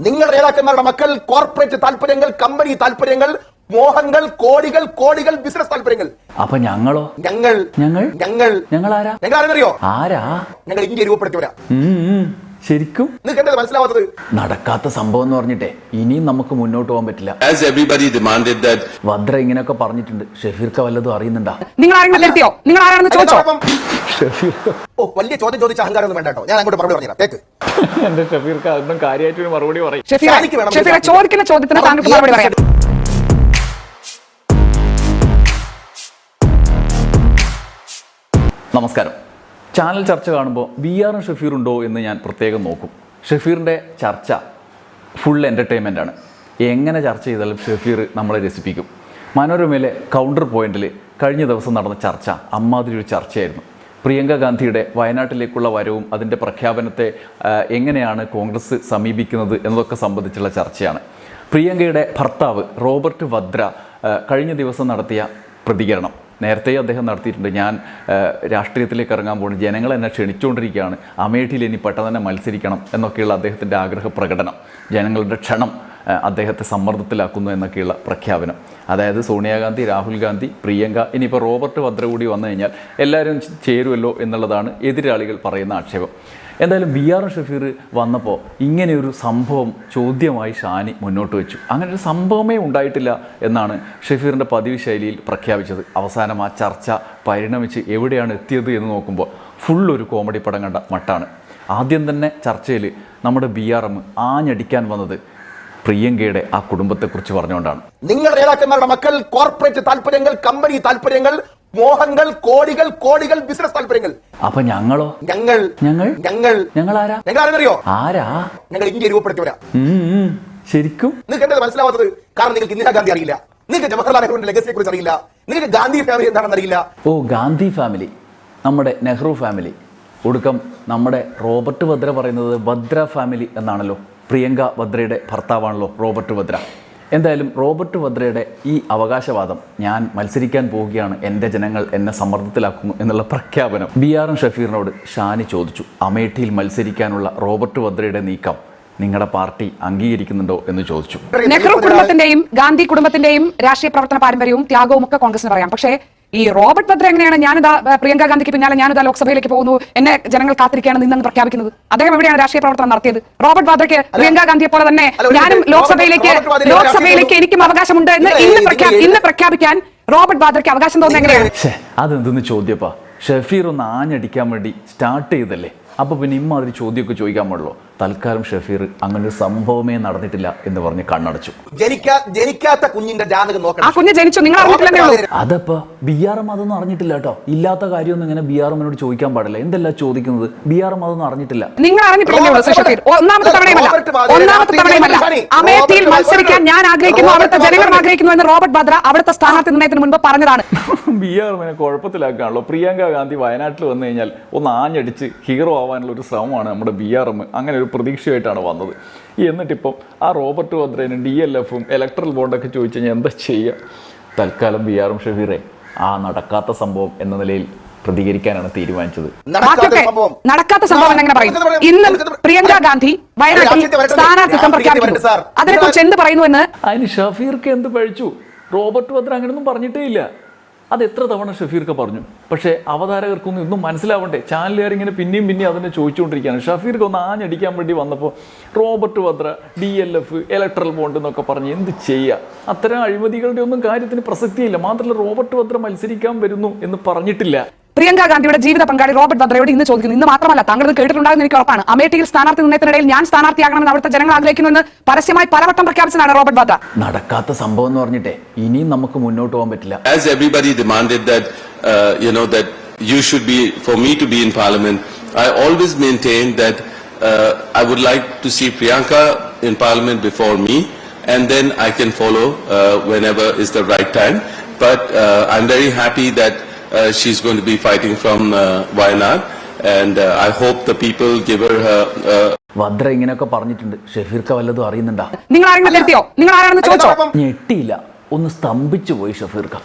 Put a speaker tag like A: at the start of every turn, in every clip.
A: നിങ്ങൾ നേതാക്കന്മാരുടെ മക്കൾ കോർപ്പറേറ്റ് താല്പര്യങ്ങൾ കമ്പനി താല്പര്യങ്ങൾ മോഹങ്ങൾ കോടികൾ കോടികൾ ബിസിനസ് താല്പര്യങ്ങൾ.
B: അപ്പൊ ഞങ്ങളോ?
A: ഞങ്ങൾ.
B: ഞങ്ങൾ?
A: ഞങ്ങൾ.
B: ഞങ്ങൾ ആരാ?
A: ഞങ്ങൾ ആരെന്നറിയോ
B: ആരാ
A: ഞങ്ങൾ ഇന്ത്യ രൂപപ്പെടുത്തിയവരാ.
B: ശരിക്കും?
A: നിങ്ങൾക്ക് എന്താ മനസ്സിലാവാത്തത്?
B: നടക്കാത്ത സംഭവം എന്ന് പറഞ്ഞിട്ടേ ഇനിയും നമുക്ക് മുന്നോട്ട് പോകാൻ പറ്റില്ല.
C: As everybody demanded that
B: Vadra ഇങ്ങനെയൊക്കെ പറഞ്ഞിട്ടുണ്ട്. ഷെഫീർക്ക വല്ലതും അറിയുന്നുണ്ടാ?
D: നിങ്ങൾ ആരെങ്കിലും തിരുത്തിയോ നിങ്ങൾ ആരാണെന്ന് ചോദിച്ചോ?
A: ഓ വലിയ ചോദ്യം ചോദിച്ച അഹങ്കാരം ഒന്നും വേണ്ട കേട്ടോ. ഞാൻ അങ്ങോട്ട് മറുപടി പറഞ്ഞുതരാം. കേക്ക്.
B: എന്റെ ഷെഫീർക്ക അതൊന്നും കാര്യമായിട്ട് മറുപടി പറയും.
D: ഷെഫീർ ചോദിക്കുന്ന ചോദ്യത്തിന് താങ്കൾക്ക് മറുപടി പറയാം.
B: നമസ്കാരം. ചാനൽ ചർച്ച കാണുമ്പോൾ ബി ആറും ഷഫീറുണ്ടോ ഉണ്ടോ എന്ന് ഞാൻ പ്രത്യേകം നോക്കും. ഷഫീറിന്റെ ചർച്ച ഫുൾ എന്റർടൈൻമെന്റ് ആണ്. എങ്ങനെ ചർച്ച ചെയ്താലും ഷഫീർ നമ്മളെ രസിപ്പിക്കും. മനോരമയിലെ കൗണ്ടർ പോയിന്റിൽ കഴിഞ്ഞ ദിവസം നടന്ന ചർച്ച അമ്മാതിരി ഒരു ചർച്ചയായിരുന്നു. പ്രിയങ്ക ഗാന്ധിയുടെ വയനാട്ടിലേക്കുള്ള വരവും അതിന്റെ പ്രഖ്യാപനത്തെ എങ്ങനെയാണ് കോൺഗ്രസ് സമീപിക്കുന്നത് എന്നതൊക്കെ സംബന്ധിച്ചുള്ള ചർച്ചയാണ്. പ്രിയങ്കയുടെ ഭർത്താവ് റോബർട്ട് വദ്ര കഴിഞ്ഞ ദിവസം നടത്തിയ പ്രതികരണം. നേരത്തെ അദ്ദേഹം നടത്തിയിട്ടുണ്ട്. ഞാൻ രാഷ്ട്രീയത്തിലേക്ക് ഇറങ്ങാൻ പോകുന്നു. ജനങ്ങൾ എന്നെ ക്ഷണിച്ചുകൊണ്ടിരിക്കുകയാണ്. അമേഠിയിൽ ഇനി പെട്ടെന്ന് തന്നെ മത്സരിക്കണം എന്നൊക്കെയുള്ള അദ്ദേഹത്തിന്റെ ആഗ്രഹ പ്രകടനം. ജനങ്ങളുടെ ക്ഷണം അദ്ദേഹത്തെ സമ്മർദ്ദത്തിലാക്കുന്നു എന്നൊക്കെയുള്ള പ്രഖ്യാപനം. അതായത് സോണിയാഗാന്ധി രാഹുൽ ഗാന്ധി പ്രിയങ്ക ഇനിയിപ്പോൾ റോബർട്ട് വദ്ര കൂടി വന്നു കഴിഞ്ഞാൽ എല്ലാവരും ചേരുമല്ലോ എന്നുള്ളതാണ് എതിരാളികൾ പറയുന്ന ആക്ഷേപം. എന്തായാലും ബി ആർ ഷഫീർ വന്നപ്പോൾ ഇങ്ങനെയൊരു സംഭവം ചോദ്യമായി ഷാനി മുന്നോട്ട് വെച്ചു. അങ്ങനെ ഒരു സംഭവമേ ഉണ്ടായിട്ടില്ല എന്നാണ് ഷഫീറിന്റെ പതിവ് ശൈലിയിൽ പ്രഖ്യാപിച്ചത്. അവസാനം ആ ചർച്ച പരിണമിച്ച് എവിടെയാണ് എത്തിയത് എന്ന് നോക്കുമ്പോൾ ഫുൾ ഒരു കോമഡി പടം കണ്ട മട്ടാണ്. ആദ്യം തന്നെ ചർച്ചയിൽ നമ്മുടെ ബി ആർ എം ആഞ്ഞടിക്കാൻ വന്നത് പ്രിയങ്കയുടെ ആ കുടുംബത്തെക്കുറിച്ച് പറഞ്ഞുകൊണ്ടാണ്.
A: നിങ്ങൾ നേതാക്കന്മാരുടെ മക്കൾ കോർപ്പറേറ്റ് താല്പര്യങ്ങൾ കമ്പനി താല്പര്യങ്ങൾ മോഹങ്ങൾ കോടികൾ കോടികൾ ബിസിനസ് താല്പര്യങ്ങൾ.
B: അപ്പൊ ഞങ്ങളോ?
A: ഞങ്ങൾ
B: ഞങ്ങൾ?
A: ഞങ്ങൾ.
B: ഞങ്ങൾ ആരാ?
A: ഞങ്ങൾ ആരെന്നറിയോ
B: ആരാ
A: ഞങ്ങൾ ഇന്ത്യ രൂപപ്പെടുത്തിയവരാ.
B: ശരിക്കും?
A: നിങ്ങൾക്ക് എന്താ മനസ്സിലാവാത്തത്? കാരണം നിങ്ങൾക്ക് ഇന്ദിരാഗാന്ധി അറിയില്ല. നിങ്ങൾക്ക് ജവഹർലാൽ നെഹ്റുവിന്റെ ലെഗസിയെ കുറിച്ച് അറിയില്ല. നിങ്ങൾക്ക് ഗാന്ധി ഫാമിലി എന്താണെന്ന് അറിയില്ല.
B: ഓ ഗാന്ധി ഫാമിലി നമ്മുടെ നെഹ്റു ഫാമിലി ഒടുക്കം നമ്മുടെ റോബർട്ട് ഭദ്ര പറയുന്നത് ഭദ്ര ഫാമിലി എന്നാണല്ലോ. പ്രിയങ്ക ഭദ്രയുടെ ഭർത്താവാണല്ലോ റോബർട്ട് വദ്ര. എന്തായാലും റോബർട്ട് വദ്രയുടെ ഈ അവകാശവാദം ഞാൻ മത്സരിക്കാൻ പോവുകയാണ് എന്റെ ജനങ്ങൾ എന്നെ സമ്മർദ്ദത്തിലാക്കുന്നു എന്നുള്ള പ്രഖ്യാപനം ബി ആർ എം ഷഫീറിനോട് ഷാനി ചോദിച്ചു അമേഠിയിൽ മത്സരിക്കാനുള്ള റോബർട്ട് വദ്രയുടെ നീക്കം നിങ്ങളുടെ പാർട്ടി അംഗീകരിക്കുന്നുണ്ടോ? എന്ന് ചോദിച്ചു.
D: നെഹ്റു കുടുംബത്തിന്റെയും ഗാന്ധി കുടുംബത്തിന്റെയും രാഷ്ട്രീയ പ്രവർത്തന പാരമ്പര്യവും ത്യാഗവും ഒക്കെ കോൺഗ്രസിന് പറയാം. പക്ഷേ ഈ റോബർട്ട് പത്ര എങ്ങനെയാണ്? ഞാനിതാ പ്രിയങ്കാ ഗാന്ധിക്ക് പിന്നാലെ ഞാനിതാ ലോക്സഭയിലേക്ക് പോകുന്നു. എന്നെ ജനങ്ങൾ കാത്തിരിക്കുകയാണ് നിന്നെന്ന് പ്രഖ്യാപിക്കുന്നത്. അദ്ദേഹം എവിടെയാണ് രാഷ്ട്രീയ പ്രവർത്തനം നടത്തിയത്? റോബർട്ട് ഭദ്രയ്ക്ക് പ്രിയങ്ക ഗാന്ധിയെ പോലെ തന്നെ ഞാനും ലോക്സഭയിലേക്ക് ലോക്സഭയിലേക്ക് എനിക്കും അവകാശമുണ്ട് എന്ന് ഇന്ന് ഇന്ന് പ്രഖ്യാപിക്കാൻ റോബർട്ട് ഭദ്രയ്ക്ക് അവകാശം തോന്നുന്നത് എങ്ങനെയാണ്?
B: അതെന്തെന്ന് ചോദ്യപ്പാ? ഷഫീർ ഒന്ന് ആഞ്ഞടിക്കാൻ വേണ്ടി സ്റ്റാർട്ട് ചെയ്തല്ലേ? അപ്പൊ പിന്നെ ഇമ്മാതിരി ചോദ്യമൊക്കെ ചോദിക്കാൻ പാടുള്ളൂ? തൽക്കാലം ഷഫീർ അങ്ങനെ ഒരു സംഭവമേ നടന്നിട്ടില്ല എന്ന് പറഞ്ഞ് കണ്ണടച്ചു.
A: ജനിക്കാ ജനിക്കാത്ത കുഞ്ഞിന്റെ ജാതകം
D: ആ കുഞ്ഞ് ജനിച്ചു നിങ്ങൾ അറിഞ്ഞിട്ടില്ലെന്നേ ഉള്ളൂ.
B: അതപ്പോ ബി ആർ എം അതൊന്നും അറിഞ്ഞിട്ടില്ല കേട്ടോ. ഇല്ലാത്ത കാര്യമൊന്നും ഇങ്ങനെ ബി ആർ എമ്മിനോട് ചോദിക്കാൻ പാടില്ല. എന്തല്ല ചോദിക്കുന്നത്? ബി ആർ എം അതൊന്നും അറിഞ്ഞിട്ടില്ല.
D: നിങ്ങൾ അറിഞ്ഞിട്ടില്ല ഉള്ളൂ ശ്രീ ഷഫീർ ഒന്നാമത്തെ തവണയുമല്ല. ഒന്നാമത്തെ തവണയുമല്ല. അമേഠിയിൽ മത്സരിക്കാൻ ഞാൻ ആഗ്രഹിക്കുന്നു. അവിടുത്തെ ജനങ്ങൾ ആഗ്രഹിക്കുന്നു എന്ന് റോബർട്ട് ഭദ്ര അവിടുത്തെ സ്ഥാനാർത്ഥി നിർണയത്തിന് മുൻപ് പറഞ്ഞതാണ്.
B: ബി ആർ എമ്മിനെ കുഴപ്പത്തിലാക്കാണല്ലോ. പ്രിയങ്ക ഗാന്ധി വയനാട്ടിൽ വന്നു കഴിഞ്ഞാൽ ഒന്ന് ആഞ്ഞടിച്ച് ഹീറോ ആവാനുള്ള ഒരു ശ്രമമാണ് നമ്മുടെ ബി ആർ എം. അങ്ങനെ ഒരു പ്രതീക്ഷയായിട്ടാണ് വന്നത്. എന്നിട്ടിപ്പം ആ റോബർട്ട് വദ്രേനും ഡി എൽ എഫും ഇലക്ട്രൽ ബോണ്ടൊക്കെ ചോദിച്ചു കഴിഞ്ഞാൽ എന്താ ചെയ്യുക തൽക്കാലം ബി ആറും ഷഫീറെ ആ നടക്കാത്ത സംഭവം എന്ന നിലയിൽ പ്രതികരിക്കാനാണ് തീരുമാനിച്ചത്.
A: നടക്കാത്ത സംഭവം.
D: നടക്കാത്ത സംഭവം എങ്ങനെ പറയും? ഇന്ന് പ്രിയങ്ക ഗാന്ധി വയനാട്ടിൽ. സ്ഥാനാർത്ഥിത്വം പ്രഖ്യാപിക്കുന്നു. അതിനെക്കുറിച്ച് എന്ത് പറയുന്നു എന്ന്?
B: അതിന് ഷഫീർക്ക് എന്ത് പഴിച്ചു? റോബർട്ട് വദ്ര അങ്ങനെയൊന്നും പറഞ്ഞിട്ടേ ഇല്ല. അത് എത്ര തവണ ഷഫീർക്ക് പറഞ്ഞു. പക്ഷേ അവതാരകർക്കൊന്നും ഇന്നും മനസ്സിലാവണ്ടേ. ചാനലുകാരിങ്ങനെ പിന്നെയും പിന്നെയും അതിനെ ചോദിച്ചുകൊണ്ടിരിക്കുകയാണ്. ഷഫീർക്ക് ഒന്ന് ആഞ്ഞടിക്കാൻ വേണ്ടി വന്നപ്പോൾ Robert Vadra D L F electoral bond എന്നൊക്കെ പറഞ്ഞ് എന്ത് ചെയ്യുക അത്തരം അഴിമതികളുടെ ഒന്നും കാര്യത്തിന് പ്രസക്തിയില്ല. മാത്രമല്ല റോബർട്ട് വദ്ര മത്സരിക്കാൻ വരുന്നു എന്ന് പറഞ്ഞിട്ടില്ല.
D: പ്രിയങ്ക ഗാന്ധിയുടെ ജീവിത പങ്കാളി റോബർട്ട് ഭദ്രയോട് ഇന്ന് ചോദിക്കുന്നു ഇന്ന് മാത്രമല്ല താങ്കൾ ഇത് കേട്ടിട്ടുണ്ടാകുന്ന എനിക്ക് ഉറപ്പാണ് അമേഠിയിൽ സ്ഥാനാർത്ഥി നിർണയത്തിനിടയിൽ ഞാൻ സ്ഥാനാർത്ഥിയാകണമെന്ന് അവിടുത്തെ ജനങ്ങൾ ആഗ്രഹിക്കുന്നു എന്ന് പരസ്യമായി പലവട്ടം പ്രഖ്യാപിച്ചതാണ് റോബർട്ട് ഭദ്ര
B: നടക്കാത്ത സംഭവം എന്ന് പറഞ്ഞിട്ടേ ഇനിയും നമുക്ക് മുന്നോട്ട് പോകാൻ പറ്റില്ല
C: as everybody demanded that, uh, you know, that you should be, for me to be in parliament, I always maintained that uh, I would like to see Priyanka in parliament before me, and then I can follow uh, whenever is the right time. But uh, I'm very happy that uh, she's going to be fighting from uh, Wayanad, and uh, I hope the people give her her. Uh,
B: Vadra ഇങ്ങനെയൊക്കെ പറഞ്ഞിട്ടുണ്ട്. ഷഫീർക്ക് വല്ലതും അറിയുന്നുണ്ടാ?
D: നിങ്ങൾ ആരെങ്കിലും നിങ്ങൾ ആരാണെന്ന് ചോദിച്ചോ?
B: ഞെട്ടിയില്ല. ഒന്ന് സ്തംഭിച്ചു പോയി ഷഫീർക്ക.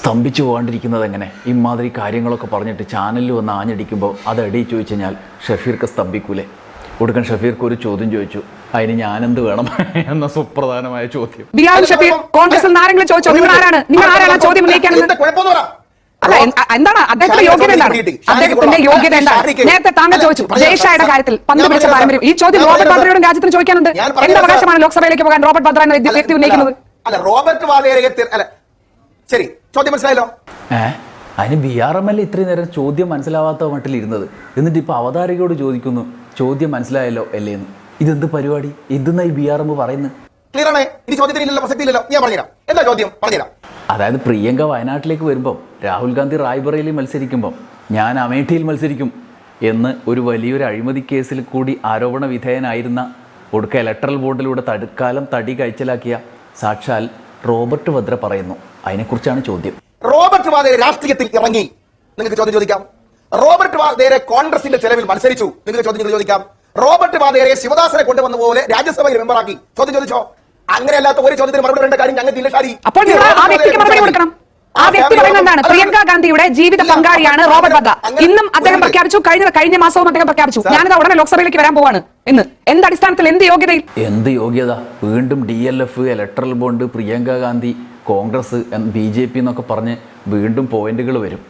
B: സ്തംഭിച്ചു പോകാണ്ടിരിക്കുന്നത് എങ്ങനെ? ഇമാതിരി കാര്യങ്ങളൊക്കെ പറഞ്ഞിട്ട് ചാനലിൽ വന്ന് ആഞ്ഞടിക്കുമ്പോൾ അത് എടി ചോദിച്ചു കഴിഞ്ഞാൽ ഷഫീർക്ക് സ്തംഭിക്കൂലേ? ഒടുക്കൻ ഷഫീർക്ക് ഒരു ചോദ്യം ചോദിച്ചു. അതിന് ഞാനെന്ത് വേണം എന്ന സുപ്രധാനമായ ചോദ്യം.
D: ഷഫീർ കോൺഗ്രസിൽ ചോദിച്ചോ? നിങ്ങൾ ആരാണ്? നിങ്ങൾ ആരാണ് ചോദ്യം
A: പറ
D: അല്ല എന്താണ് അദ്ദേഹത്തിന്റെ യോഗ്യത എന്താണ്. അദ്ദേഹത്തിന്റെ യോഗ്യത എന്താണ്? നേരത്തെ താങ്കൾ ചോദിച്ചു ജയ്ഷായുടെ കാര്യത്തിൽ പന്ത് പിടിച്ച പാരമ്പര്യം. ഈ ചോദ്യം റോബർട്ട് വാദ്രയോടും രാജ്യത്തിന് ചോദിക്കാനുണ്ട്.
A: ഞാൻ
D: എന്ത്
A: പറഞ്ഞോ,
D: അവകാശമാണ് ലോക്സഭയിലേക്ക് പോകാൻ? റോബർട്ട് വാദ്ര എന്ന വ്യക്തി ഉന്നയിക്കുന്നത്.
A: അല്ല റോബർട്ട് വാദേരയെ അല്ല ശരി ചോദ്യം മനസ്സിലായല്ലോ?
B: അതിന് ബി ആർ എം എൽ ഇത്രയും നേരം ചോദ്യം മനസ്സിലാവാത്ത മട്ടിൽ ഇരുന്നത് എന്നിട്ട് ഇപ്പോൾ അവതാരകയോട് ചോദിക്കുന്നു ചോദ്യം മനസ്സിലായല്ലോ അല്ലേന്ന് ഇതെന്ത് പരിപാടി? എന്തെന്നാ ഈ ബി ആർ എം പറയുന്നത്?
A: ക്ലിയർ ആണ്? ഇനി പ്രസക്തി ഇല്ലല്ലോ ഞാൻ പറഞ്ഞുതരാം. എന്താ ചോദ്യം? പറഞ്ഞുതരാം.
B: അതായത് പ്രിയങ്ക വയനാട്ടിലേക്ക് വരുമ്പം രാഹുൽ ഗാന്ധി റായ്ബറയിൽ മത്സരിക്കുമ്പം ഞാൻ അമേഠിയിൽ മത്സരിക്കും എന്ന് ഒരു വലിയൊരു അഴിമതി കേസിൽ കൂടി ആരോപണ വിധേയനായിരുന്ന ഒടുക്ക ഇലക്ട്രൽ ബോർഡിലൂടെ തടുക്കാലം തടി കഴിച്ചലാക്കിയ സാക്ഷാൽ റോബർട്ട് വദ്ര പറയുന്നു. അതിനെക്കുറിച്ചാണ് ചോദ്യം.
A: റോബർട്ട് വാദേരെ രാഷ്ട്രീയത്തിൽ ഇറങ്ങി. നിങ്ങൾക്ക് ചോദ്യം ചോദിക്കാം. റോബർട്ട് വാദേരെ കോൺഗ്രസിന്റെ ചെലവിൽ മത്സരിച്ചു. നിങ്ങൾക്ക് ചോദ്യം ചോദിക്കാം. റോബർട്ട് വാദേരെ ശിവദാസനെ കൊണ്ടുവന്ന പോലെ രാജ്യസഭയിൽ മെമ്പറാക്കി ചോദ്യം ചോദിച്ചോ? അങ്ങനെ അല്ലാത്ത ഒരു ചോദ്യത്തിന് മറുപടി പറയേണ്ട കാര്യം ഞങ്ങൾക്ക് ഇല്ല ഷാരി
D: അപ്പോൾ ആ വ്യക്തിക്ക് മറുപടി കൊടുക്കണം. ആ വ്യക്തി പറയുന്നത് എന്താണ്? പ്രിയങ്ക ഗാന്ധിയുടെ ജീവിത പങ്കാളിയാണ് റോബർട്ട് വദ്ര ഇന്നും അദ്ദേഹം പ്രഖ്യാപിച്ചു കഴിഞ്ഞ കഴിഞ്ഞ മാസവും അദ്ദേഹം പ്രഖ്യാപിച്ചു. ഞാനിത് ഉടനെ ലോക്സഭയിലേക്ക് വരാൻ പോവാണ്. ഇന്ന് എന്ത് അടിസ്ഥാനത്തിൽ എന്ത് യോഗ്യത
B: എന്ത് യോഗ്യത? വീണ്ടും D L F electoral bond Priyanka Gandhi Congress B J P എന്നൊക്കെ പറഞ്ഞ് വീണ്ടും പോയിന്റുകൾ വരും.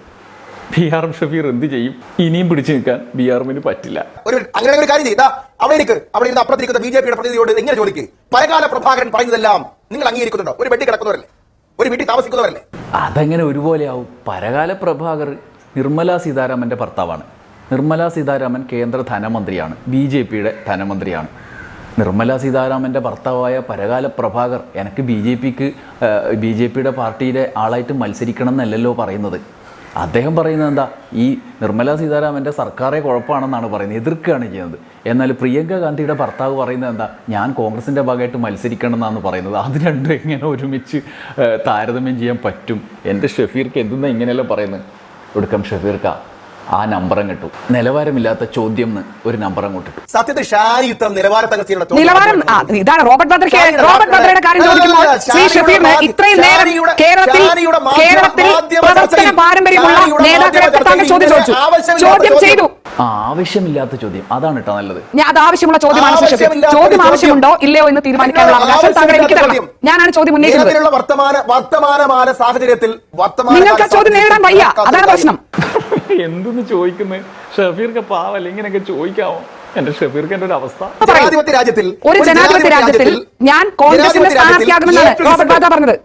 B: ബി ആർ എം ഷഫീർ എന്ത് ചെയ്യും? ഇനിയും പിടിച്ചു നിൽക്കാൻ ബി ആർ എമ്മിന് പറ്റില്ല.
A: ഒരു അങ്ങനെ ഒരു കാര്യം ചെയ്താ അവിടെ അവിടെ ഇരുന്ന് അപ്പുറത്തിരിക്കുന്ന ബി ജെ പിയുടെ പ്രതിനിധിയോട് എങ്ങനെ ചോദിക്ക്. പരകാല പ്രഭാകരൻ പറയുന്നതെല്ലാം നിങ്ങൾ അംഗീകരിക്കുന്നുണ്ടോ? ഒരു വെട്ടി കിടക്കുന്നവരല്ലേ? ഒരു വീട്ടിൽ താമസിക്കുന്നവരല്ലേ?
B: അതെങ്ങനെ ഒരുപോലെയാവും? പരകാല പ്രഭാകർ നിർമ്മല സീതാരാമന്റെ ഭർത്താവാണ്. നിർമ്മല സീതാരാമൻ കേന്ദ്ര ധനമന്ത്രിയാണ്. ബി ജെ പിയുടെ ധനമന്ത്രിയാണ്. നിർമ്മല സീതാരാമന്റെ ഭർത്താവായ പരകാല പ്രഭാകർ എനിക്ക് ബി ജെ പിക്ക് ബി ജെ പിയുടെ പാർട്ടിയിലെ ആളായിട്ട് മത്സരിക്കണം എന്നല്ലല്ലോ പറയുന്നത്. അദ്ദേഹം പറയുന്നത് എന്താ? ഈ നിർമ്മല സീതാരാമന്റെ സർക്കാരെ കുഴപ്പമാണെന്നാണ് പറയുന്നത് എതിർക്കുകയാണ് ചെയ്യുന്നത്. എന്നാൽ പ്രിയങ്ക ഗാന്ധിയുടെ ഭർത്താവ് പറയുന്നത് എന്താ? ഞാൻ കോൺഗ്രസിന്റെ ഭാഗമായിട്ട് മത്സരിക്കണം എന്നാണ് പറയുന്നത്. അത് രണ്ടും എങ്ങനെ ഒരുമിച്ച് താരതമ്യം ചെയ്യാൻ പറ്റും? എന്റെ ഷഫീർക്ക് എന്തെന്നാണ് ഇങ്ങനെയല്ല പറയുന്നത്? ഒടുക്കം ഷഫീർക്ക. ആ നമ്പറും കിട്ടും നിലവാരമില്ലാത്ത ചോദ്യം എന്ന് ഒരു നമ്പർ അങ്ങോട്ട്
A: സത്യത്തിൽ ഷാരി ഇത്ര നിലവാരത്തകർച്ചയുള്ള
D: നിലവാരം ആ, ഇതാണ് റോബർട്ട് ഭദ്രയ്ക്ക് റോബർട്ട് ഭദ്രയുടെ കാര്യം ചോദിക്കുമ്പോൾ ശ്രീ ഷഫീറിന് ഇത്രയും നേരം കേരളത്തിൽ കേരളത്തിൽ പ്രവർത്തന പാരമ്പര്യമുള്ള നേതാക്കളെ താങ്കൾ ചോദ്യം ചോദിച്ചു.
A: ആവശ്യമില്ലാത്ത
D: ചോദ്യം
A: ചോദ്യം.
D: ചെയ്തു.
B: ആ ആവശ്യമില്ലാത്ത ചോദ്യം. അതാണ് കേട്ടോ നല്ലത്.
D: ഞാൻ അത് ആവശ്യമുള്ള ചോദ്യമാണ് ശ്രീ ഷഫീർ
A: ആവശ്യമില്ലാത്ത
D: ചോദ്യം
A: ചോദ്യം.
D: ആവശ്യമുണ്ടോ ഇല്ലയോ എന്ന് തീരുമാനിക്കാനുള്ള അവകാശം താങ്കൾ എനിക്ക് തരണം.
A: ചോദ്യം.
D: ഞാനാണ് ചോദ്യം ഉന്നയിക്കുന്നത്.
A: വർത്തമാന വർത്തമാനമായ സാഹചര്യത്തിൽ വർത്തമാന
D: നിങ്ങൾക്ക് ആ ചോദ്യം നേരിടാൻ വയ്യ. അതാണ് പ്രശ്നം.
B: എന്തെന്ന് ചോദിക്കുന്നത് ഷഫീർക്ക് പാവല്ല ഇങ്ങനെയൊക്കെ ചോദിക്കാവോ? എന്റെ ഷഫീർക്ക് എന്റെ ഒരു അവസ്ഥ.
A: ജനാധിപത്യ രാജ്യത്തിൽ
D: ഒരു ജനാധിപത്യ രാജ്യത്തിൽ ഞാൻ കോൺഗ്രസിന്റെ സ്ഥാനാർത്ഥിയാകുമെന്നാണ് റോബർട്ട് പറഞ്ഞത്.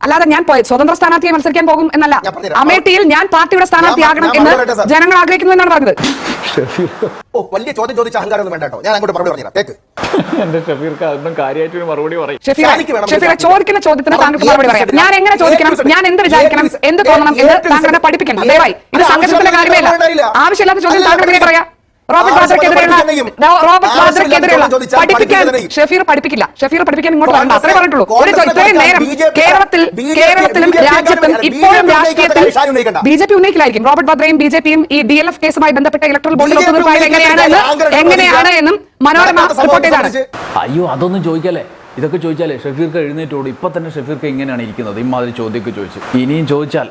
D: അല്ലാതെ ഞാൻ സ്വതന്ത്ര സ്ഥാനാർത്ഥിയെ മത്സരിക്കാൻ പോകും എന്നല്ല. അമേഠിയിൽ ഞാൻ പാർട്ടിയുടെ സ്ഥാനാർത്ഥിയാകണം എന്ന് ജനങ്ങൾ ആഗ്രഹിക്കുന്നു എന്നാണ് പറഞ്ഞത്.
A: ഓ വലിയ ചോദ്യം ചോദിച്ച അഹങ്കാരം വേണ്ട കേട്ടോ. ഞാൻ അങ്ങോട്ട് മറുപടി പറഞ്ഞുതരാം. കേക്ക്
B: എന്റെ ഷഫീർക്ക് അതൊന്നും കാര്യമായിട്ട് ഒരു മറുപടി പറയും.
A: വേണം.
D: ചോദിക്കുന്ന ചോദ്യത്തിന് താങ്കൾക്ക് മറുപടി പറയാം. ഞാൻ എങ്ങനെ ചോദിക്കണം? ഞാൻ എന്ത് വിചാരിക്കണം? എന്ത് തോന്നണം? എന്ന്
A: ഏ
D: താങ്കളെ പഠിപ്പിക്കണം? ദയവായി. ഇത് സംഘർഷത്തിന്റെ
A: ആവശ്യമില്ലാത്ത
D: കാര്യമല്ല
A: ചോദ്യം
D: ആവശ്യമില്ലാത്ത ചോദ്യം താങ്കൾ പറയാം. റോബർട്ട് വാദ്രക്കെതിരെയുള്ള. റോബർട്ട് വാദ്രക്കെതിരെയുള്ള പഠിപ്പിക്കാൻ ഷഫീർ പഠിപ്പിക്കില്ല. ഷെഫീർ പഠിപ്പിക്കാൻ ഇങ്ങോട്ട് വരണ്ട. അത്രേ പറഞ്ഞിട്ടുള്ളൂ. ഒരു ഇത്രയും നേരം കേരളത്തിൽ കേരളത്തിലും രാജ്യത്തും ഇപ്പോഴും രാഷ്ട്രീയത്തിൽ. ബി ജെ പി ഉന്നയിക്കില്ലായിരിക്കും റോബർട്ട് വാദ്രയും ബി ജെ പിയും ഈ ഡി എൽ എഫ് കേസുമായി ബന്ധപ്പെട്ട ഇലക്ട്രൽ ബോണ്ടിൽ
A: BJP
D: ഒത്തുതീർപ്പായത് എങ്ങനെയാണ് എന്ന് എങ്ങനെയാണ് എന്നും മനോരമ റിപ്പോർട്ട് ചെയ്താണ്.
B: അയ്യോ അതൊന്നും ചോദിക്കല്ലേ? ഇതൊക്കെ ചോദിച്ചാലേ ഷഫീർക്ക് എഴുന്നേറ്റോട് ഇപ്പൊ തന്നെ ഷഫീർക്ക് ഇങ്ങനെയാണ് ഇരിക്കുന്നത്. ഇമാതിരി ചോദ്യമൊക്കെ ചോദിച്ചു. ഇനിയും ചോദിച്ചാൽ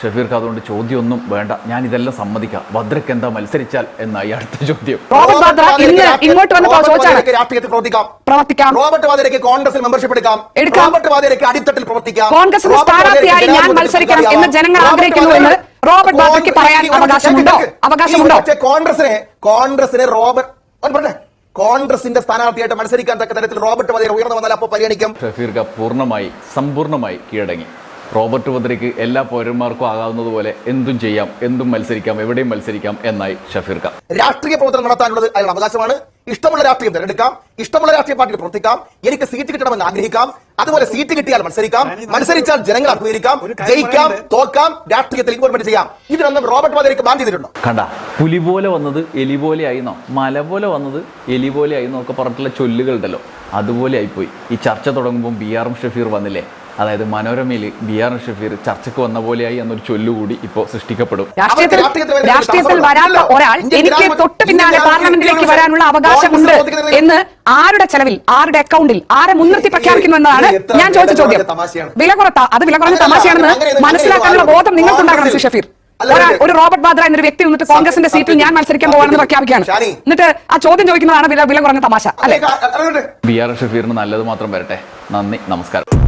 B: ഷഫീർക്ക് അതുകൊണ്ട് ചോദ്യമൊന്നും വേണ്ട. ഞാൻ ഇതെല്ലാം സമ്മതിക്കാം. ഭദ്രക്ക് എന്താ മത്സരിച്ചാൽ എന്നായി അടുത്ത ചോദ്യം.
D: റോബർട്ട് വാദ്ര ഇന്ന് ഇങ്ങോട്ട് വന്ന്
A: റോബർട്ട്
D: ചോദിച്ചാണ്
A: രാഷ്ട്രീയത്തിൽ പ്രവർത്തിക്കാം.
D: പ്രവർത്തിക്കാം.
A: റോബർട്ട് വാദ്രയ്ക്ക് കോൺഗ്രസിൽ മെമ്പർഷിപ്പ് എടുക്കാം.
D: എടുക്കാം.
A: റോബർട്ട് വാദ്രയ്ക്ക് അടിത്തട്ടിൽ പ്രവർത്തിക്കാം. കോൺഗ്രസ്
D: സ്ഥാനാർത്ഥിയായി ഞാൻ മത്സരിക്കണം എന്ന് ജനങ്ങൾ ആഗ്രഹിക്കുന്നു എന്ന് റോബർട്ട് വാദ്രയ്ക്ക് പറയാൻ അവകാശമുണ്ടോ?
A: കേൾക്ക്.
D: അവകാശമുണ്ടോ?
A: ഈ കോൺഗ്രസിനെ കോൺഗ്രസിനെ റോബർട്ട്. കോൺഗ്രസിന്റെ സ്ഥാനാർത്ഥിയായിട്ട് മത്സരിക്കാൻ തക്ക തരത്തിൽ റോബർട്ട് വാദ്ര ഉയർന്നു വന്നാൽ അപ്പോൾ പരിഗണിക്കും.
B: ഷഫീർക്ക് പൂർണമായി സമ്പൂർണമായി കീഴടങ്ങി. റോബർട്ട് മുദ്രയ്ക്ക് എല്ലാ പൗരന്മാർക്കും ആകാവുന്നതുപോലെ എന്തും ചെയ്യാം എന്തും മത്സരിക്കാം എവിടെയും മത്സരിക്കാം എന്നായി ഷഫീർ ഖാൻ.
A: രാഷ്ട്രീയ പ്രവർത്തനം നടത്താനുള്ളത് അയാളുടെ അവകാശമാണ്. ഇഷ്ടമുള്ള രാഷ്ട്രീയം തിരഞ്ഞെടുക്കാം. ഇഷ്ടമുള്ള രാഷ്ട്രീയ പാർട്ടിയിൽ പ്രവർത്തിക്കാം. എനിക്ക് സീറ്റ് കിട്ടണമെന്ന് ആഗ്രഹിക്കാം. അതുപോലെ സീറ്റ് കിട്ടിയാൽ മത്സരിക്കാം. മത്സരിച്ചാൽ ജനങ്ങൾ അഭിമുഖീകരിക്കാം ജയിക്കാം തോക്കാം രാഷ്ട്രീയത്തിൽ ഇൻവോൾവ്മെന്റ് ചെയ്യാം. ഇതിനൊന്നും റോബർട്ട് വാദ്രയ്ക്ക് ബാൻ ചെയ്തിട്ടുണ്ടോ?
B: കണ്ട പുലി പോലെ വന്നത് എലി പോലെ ആയിന്നോ മല പോലെ വന്നത് എലി പോലെ ആയിന്നോ ഒക്കെ പറഞ്ഞിട്ടുള്ള ചൊല്ലുകളുണ്ടല്ലോ. അതുപോലെ ആയിപ്പോയി. ഈ ചർച്ച തുടങ്ങുമ്പോൾ ബി ആർ എം ഷഫീർ വന്നില്ലേ? അതായത് മനോരമയിൽ ബി ആർ ഷഫീർ ചർച്ചയ്ക്ക് വന്ന പോലെയായി എന്നൊരു ചൊല്ലുകൂടി ഇപ്പോൾ സൃഷ്ടിക്കപ്പെടും.
D: രാഷ്ട്രീയത്തിൽ
A: രാഷ്ട്രീയത്തിൽ
D: വരാത്ത ഒരാൾ എനിക്ക് തൊട്ട് പിന്നാലെ പാർലമെന്റിലേക്ക് വരാനുള്ള അവകാശമുണ്ട് എന്ന് ആരുടെ ചെലവിൽ ആരുടെ അക്കൗണ്ടിൽ ആരെ മുൻനിർത്തി പ്രഖ്യാപിക്കുന്നു എന്നതാണ് ഞാൻ ചോദിച്ച ചോദ്യം. വില കുറത്ത അത് വില കുറഞ്ഞ തമാശയാണെന്ന് മനസ്സിലാക്കാനുള്ള ബോധം നിങ്ങൾക്കുണ്ടാകണം ശ്രീ ഷഫീർ. ഒരാൾ ഒരു റോബർട്ട് ബാദ്ര എന്നൊരു വ്യക്തി വന്നിട്ട് കോൺഗ്രസിന്റെ സീറ്റിൽ ഞാൻ മത്സരിക്കാൻ പോവാണെന്ന് പ്രഖ്യാപിക്കുകയാണ്. എന്നിട്ട് ആ ചോദ്യം ചോദിക്കുന്നതാണ് വില വില കുറഞ്ഞ തമാശ. അല്ലെ.
B: ബി ആർ ഷഫീറിന് നല്ലത് മാത്രം വരട്ടെ. നന്ദി നമസ്കാരം.